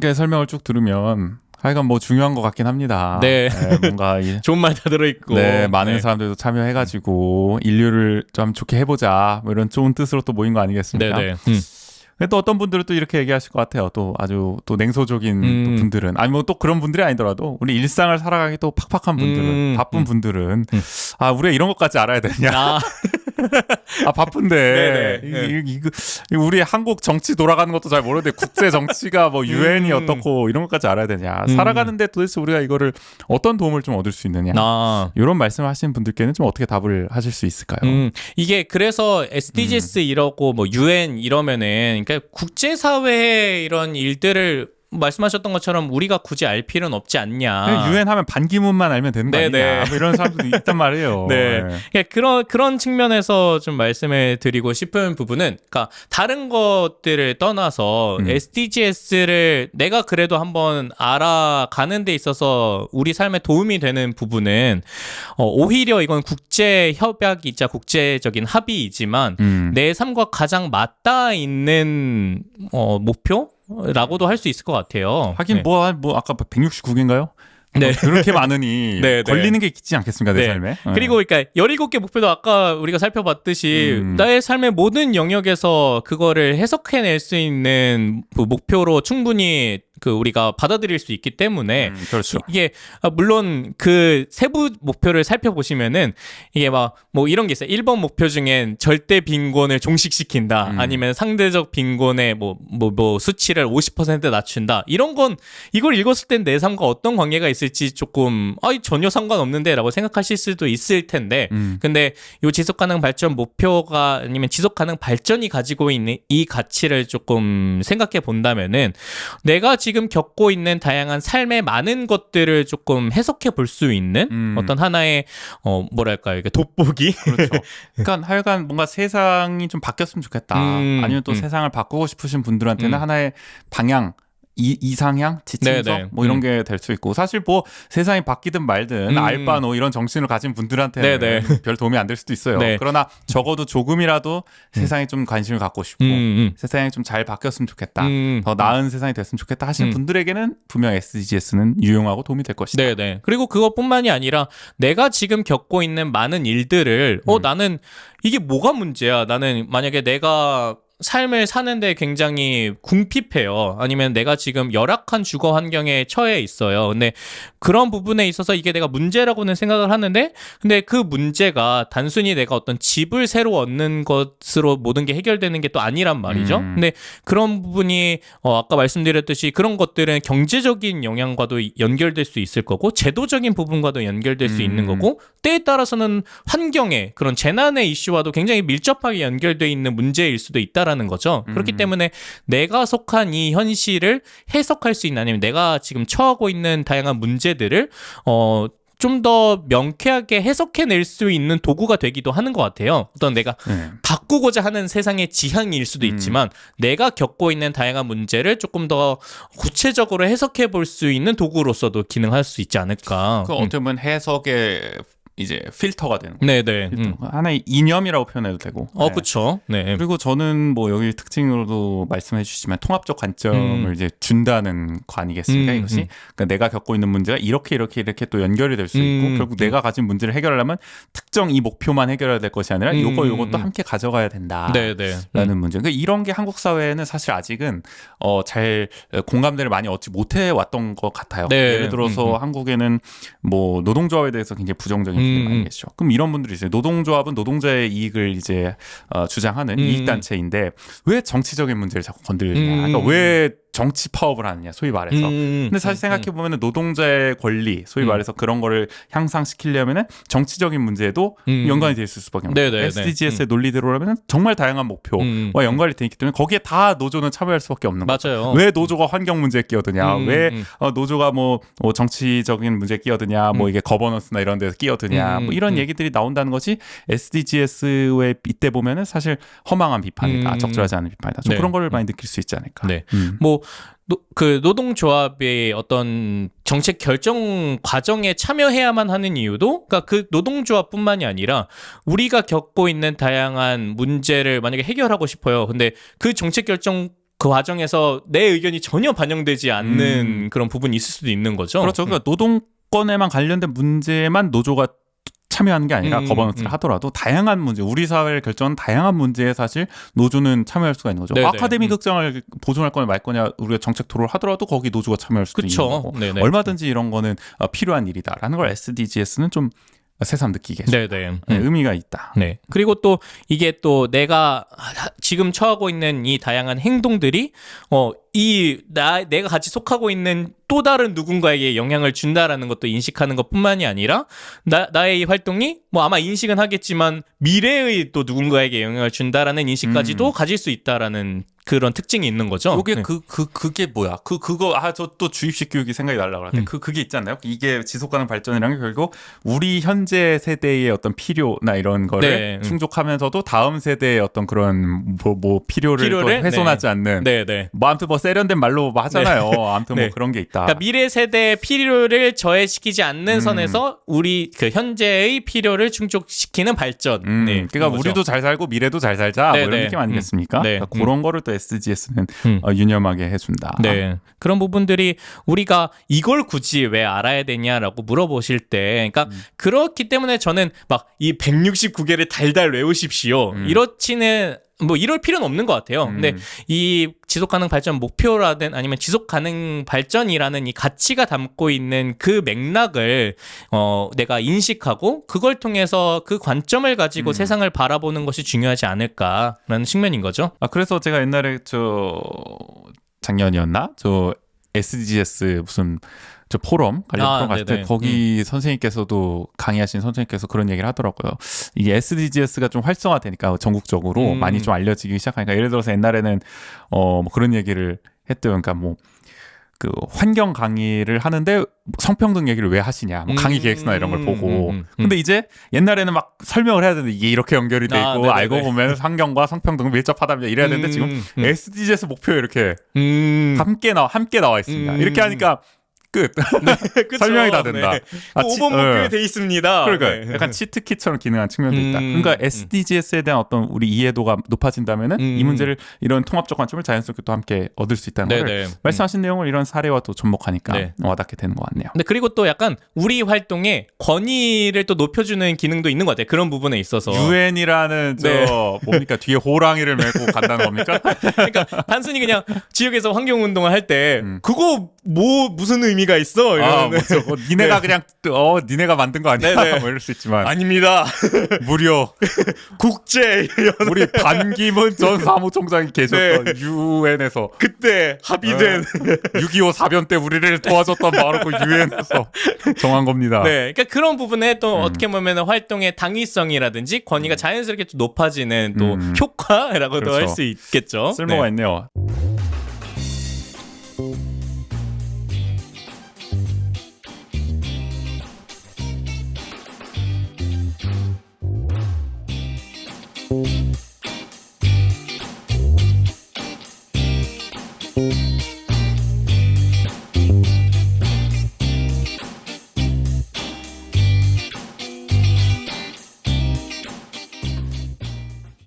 지금까지 설명을 쭉 들으면 하여간 뭐 중요한 것 같긴 합니다. 네. 뭔가 이 좋은 말 다 들어있고. 네, 많은 네. 사람들도 참여해가지고 인류를 좀 좋게 해보자 뭐 이런 좋은 뜻으로 또 모인 거 아니겠습니까? 네네. 음. 근데 또 어떤 분들은 또 이렇게 얘기하실 것 같아요. 또 아주 또 냉소적인 음. 또 분들은 아니 뭐 또 그런 분들이 아니더라도 우리 일상을 살아가기 또 팍팍한 분들은 음. 바쁜 음. 분들은 음. 아 우리가 이런 것까지 알아야 되냐? 아, 아 바쁜데 네네. 이, 이, 이, 우리 한국 정치 돌아가는 것도 잘 모르는데 국제 정치가 뭐 유엔이 음. 어떻고 이런 것까지 알아야 되냐? 음. 살아가는데 도대체 우리가 이거를 어떤 도움을 좀 얻을 수 있느냐? 아. 이런 말씀을 하시는 분들께는 좀 어떻게 답을 하실 수 있을까요? 음, 이게 그래서 SDGs 음. 이러고 뭐 UN 이러면은 그러니까 국제 사회의 이런 일들을 말씀하셨던 것처럼 우리가 굳이 알 필요는 없지 않냐. 유엔 하면 반기문만 알면 되는 거 네, 아니냐? 네. 뭐 이런 사람들도 있단 말이에요. 네. 그러니까 그런 그런 측면에서 좀 말씀을 드리고 싶은 부분은, 그러니까 다른 것들을 떠나서 음. SDGs를 내가 그래도 한번 알아가는 데 있어서 우리 삶에 도움이 되는 부분은 어, 오히려 이건 국제 협약이자 국제적인 합의이지만 음. 내 삶과 가장 맞닿아 있는 어, 목표 라고도 할 수 있을 것 같아요. 하긴 네. 뭐, 한- 뭐 아까 169개인가요? 네. 그렇게 많으니 네, 네. 걸리는 게 있지 않겠습니까 내 네. 삶에? 네. 그리고 그러니까 17개 목표도 아까 우리가 살펴봤듯이 음. 나의 삶의 모든 영역에서 그거를 해석해낼 수 있는 그 목표로 충분히 그 우리가 받아들일 수 있기 때문에 음, 그렇죠. 이게 아, 물론 그 세부 목표를 살펴보시면은 이게 막 뭐 이런 게 있어요. 1번 목표 중엔 절대 빈곤을 종식시킨다. 음. 아니면 상대적 빈곤의 뭐 뭐 뭐 수치를 50% 낮춘다. 이런 건 이걸 읽었을 땐 내 삶과 어떤 관계가 있을지 조금 아 전혀 상관없는데라고 생각하실 수도 있을 텐데 음. 근데 요 지속 가능 발전 목표가 아니면 지속 가능 발전이 가지고 있는 이 가치를 조금 생각해 본다면은 내가 지금 겪고 있는 다양한 삶의 많은 것들을 조금 해석해 볼 수 있는 음. 어떤 하나의 어 뭐랄까요 이게 돋보기 그렇죠. 그러니까 하여간 뭔가 세상이 좀 바뀌었으면 좋겠다. 음, 아니면 또 음. 세상을 바꾸고 싶으신 분들한테는 음. 하나의 방향, 이, 이상향, 지침서 네네. 뭐 이런 음. 게될 수 있고 사실 뭐 세상이 바뀌든 말든 음. 알바노 이런 정신을 가진 분들한테는 네네. 별 도움이 안 될 수도 있어요. 네. 그러나 적어도 조금이라도 세상에 좀 관심을 갖고 싶고 음, 음. 세상이 좀 잘 바뀌었으면 좋겠다. 음. 더 나은 세상이 됐으면 좋겠다 하시는 음. 분들에게는 분명 SDGs는 유용하고 도움이 될 것이다. 네네. 그리고 그것뿐만이 아니라 내가 지금 겪고 있는 많은 일들을 어 음. 나는 이게 뭐가 문제야? 나는 만약에 내가 삶을 사는데 굉장히 궁핍해요. 아니면 내가 지금 열악한 주거 환경에 처해 있어요. 근데 그런 부분에 있어서 이게 내가 문제라고는 생각을 하는데, 근데 그 문제가 단순히 내가 어떤 집을 새로 얻는 것으로 모든 게 해결되는 게 또 아니란 말이죠. 음. 근데 그런 부분이 어, 아까 말씀드렸듯이 그런 것들은 경제적인 영향과도 이- 연결될 수 있을 거고 제도적인 부분과도 연결될 수 음. 있는 거고 때에 따라서는 환경의 그런 재난의 이슈와도 굉장히 밀접하게 연결돼 있는 문제일 수도 있다라는 거죠. 그렇기 음. 때문에 내가 속한 이 현실을 해석할 수 있는 아니면 내가 지금 처하고 있는 다양한 문제들을 어 좀더 명쾌하게 해석해낼 수 있는 도구가 되기도 하는 것 같아요. 어떤 내가 네. 바꾸고자 하는 세상의 지향일 수도 음. 있지만 내가 겪고 있는 다양한 문제를 조금 더 구체적으로 해석해 볼 수 있는 도구로서도 기능할 수 있지 않을까. 그 어떻게 보면 해석의 이제 필터가 되는 거예요. 네, 네. 필터. 음. 하나의 이념이라고 표현해도 되고. 어, 네. 그렇죠. 네. 그리고 저는 뭐 여기 특징으로도 말씀해 주시지만 통합적 관점을 음. 이제 준다는 거 아니겠습니까 음, 이것이 음. 그러니까 내가 겪고 있는 문제가 이렇게 이렇게 이렇게 또 연결이 될 수 있고 음, 결국 음. 내가 가진 문제를 해결하려면 특정 이 목표만 해결해야 될 것이 아니라 음, 요거 요것도 음. 함께 가져가야 된다. 네, 네. 라는 문제. 그러니까 이런 게 한국 사회에는 사실 아직은 어, 잘 공감대를 많이 얻지 못해 왔던 것 같아요. 네. 예를 들어서 음, 음. 한국에는 뭐 노동조합에 대해서 굉장히 부정적인 분들이 음, 많이 음. 계시죠. 그럼 이런 분들이 있어요. 노동조합은 노동자의 이익을 이제 어, 주장하는 음. 이익단체인데 왜 정치적인 문제를 자꾸 건드리냐. 음. 그러니까 왜 정치 파업을 하느냐, 소위 말해서. 음, 근데 사실 생각해 보면 노동자의 권리, 소위 음. 말해서 그런 거를 향상시키려면은 정치적인 문제에도 음. 연관이 돼 있을 수밖에 없는 네네네. 거예요. SDGs의 논리대로라면 정말 다양한 목표와 음. 연관이 돼 있기 때문에 거기에 다 노조는 참여할 수밖에 없는 거죠. 맞아요. 왜 노조가 환경 문제에 끼어드냐? 음, 왜 음. 어, 노조가 뭐, 뭐 정치적인 문제에 끼어드냐? 뭐 음. 이게 거버넌스나 이런 데서 끼어드냐? 음, 뭐 이런 음. 얘기들이 나온다는 것이 SDGs의 이때 보면은 사실 허망한 비판이다, 음. 적절하지 않은 비판이다. 좀 네. 그런 걸 많이 느낄 수 있지 않을까. 네. 음. 뭐, 노, 그 노동조합의 어떤 정책 결정 과정에 참여해야만 하는 이유도, 그러니까 그 노동조합뿐만이 아니라 우리가 겪고 있는 다양한 문제를 만약에 해결하고 싶어요. 근데 그 정책 결정 그 과정에서 내 의견이 전혀 반영되지 않는 음. 그런 부분이 있을 수도 있는 거죠. 그렇죠. 그러니까 노동권에만 관련된 문제만 노조가 참여하는 게 아니라 음, 거버넌스를 음. 하더라도 다양한 문제, 우리 사회를 결정하는 다양한 문제에 사실 노조는 참여할 수가 있는 거죠. 네네. 아카데미 음. 극장을 보존할 거냐 말 거냐 우리가 정책 토론을 하더라도 거기 노조가 참여할 수도 있는 그쵸. 거고 네네. 얼마든지 이런 거는 어, 필요한 일이다라는 걸 SDGs는 좀 새삼 느끼게 해줘. 네네. 음. 네, 의미가 있다. 네. 그리고 또 이게 또 내가 하- 지금 처하고 있는 이 다양한 행동들이 어 이 나 내가 같이 속하고 있는 또 다른 누군가에게 영향을 준다라는 것도 인식하는 것뿐만이 아니라 나 나의 이 활동이 뭐 아마 인식은 하겠지만 미래의 또 누군가에게 영향을 준다라는 인식까지도 가질 수 있다라는 그런 특징이 있는 거죠. 요게 네. 그 그 그, 게 뭐야? 그 그거 아 저 또 주입식 교육이 생각이 날라 그러는데 음. 그 그게 있지 않나요? 이게 지속 가능 발전이라는 게 결국 우리 현재 세대의 어떤 필요나 이런 거를 네, 음. 충족하면서도 다음 세대의 어떤 그런 뭐, 뭐 필요를, 필요를? 또 훼손하지 않는 네, 네. 뭐 아무튼 뭐 세련된 말로 뭐 하잖아요. 아무튼 네. 뭐 그런 게 있다. 그러니까 미래 세대의 필요를 저해시키지 않는 음. 선에서 우리 그 현재의 필요를 충족시키는 발전. 음, 네, 그러니까 거죠. 우리도 잘 살고 미래도 잘 살자 뭐 네, 이런 네. 느낌 아니겠습니까? 음. 네. 그러니까 음. 그런 거를 또 SDGs는 음. 어, 유념하게 해준다. 네. 그런 부분들이 우리가 이걸 굳이 왜 알아야 되냐라고 물어보실 때, 그러니까 음. 그렇기 때문에 저는 막 이 169개를 달달 외우십시오. 음. 이렇지는 뭐 이럴 필요는 없는 것 같아요. 음. 근데 이 지속 가능 발전 목표라든 아니면 지속 가능 발전이라는 이 가치가 담고 있는 그 맥락을 어 내가 인식하고 그걸 통해서 그 관점을 가지고 음. 세상을 바라보는 것이 중요하지 않을까라는 측면인 거죠. 아 그래서 제가 옛날에 저 작년이었나 저 SDGs 무슨 저 포럼 관련 아, 포럼 갔을 때 네네. 거기 선생님께서도 강의하신 선생님께서 그런 얘기를 하더라고요. 이게 SDGs가 좀 활성화되니까 전국적으로 음. 많이 좀 알려지기 시작하니까 예를 들어서 옛날에는 어뭐 그런 얘기를 했대요. 그러니까 뭐 그 환경 강의를 하는데 성평등 얘기를 왜 하시냐, 뭐 강의 음, 기획서나 이런 걸 음, 보고. 음, 음. 근데 이제 옛날에는 막 설명을 해야 되는데 이게 이렇게 연결이 돼 아, 있고 네네네. 알고 보면 환경과 성평등 밀접하다 이래야 되는데 지금 음, 음. SDGs 목표 이렇게 음. 함께 나와 함께 나와 있습니다. 음. 이렇게 하니까 끝. 그쵸. 설명이 다 된다. 네. 아, 그 치- 5번 목표에 어. 돼 있습니다. 그러니까 네. 약간 치트키처럼 기능한 측면도 있다. 음. 그러니까 SDGs에 대한 어떤 우리 이해도가 높아진다면은 음. 이 문제를 이런 통합적 관점을 자연스럽게 또 함께 얻을 수 있다는 걸 네네. 말씀하신 내용을 이런 사례와 또 접목하니까 네. 와닿게 되는 것 같네요. 근데 그리고 또 약간 우리 활동에 권위를 또 높여주는 기능도 있는 것 같아요. 그런 부분에 있어서. 유엔이라는 저 네. 뭡니까 뒤에 호랑이를 메고 간다는 겁니까? 그러니까 단순히 그냥 지역에서 환경 운동을 할때 음. 그거 뭐 무슨 의미 가 있어? 아, 뭐 저거 니네가 그냥 어 니네가 만든 거 아니야? 네네. 뭐 이럴 수 있지만 아닙니다. 무려 국제 이런 우리 반기문 전 사무총장이 계셨던 유엔에서 그때 합의된 6.25 사변 때 우리를 도와줬던 바로 그 유엔에서 정한 겁니다. 네, 그러니까 그런 부분에 또 음. 어떻게 보면 활동의 당위성이라든지 권위가 자연스럽게 또 높아지는 또 음. 효과라고도 그렇죠. 할수 있겠죠. 쓸모가 네. 있네요. you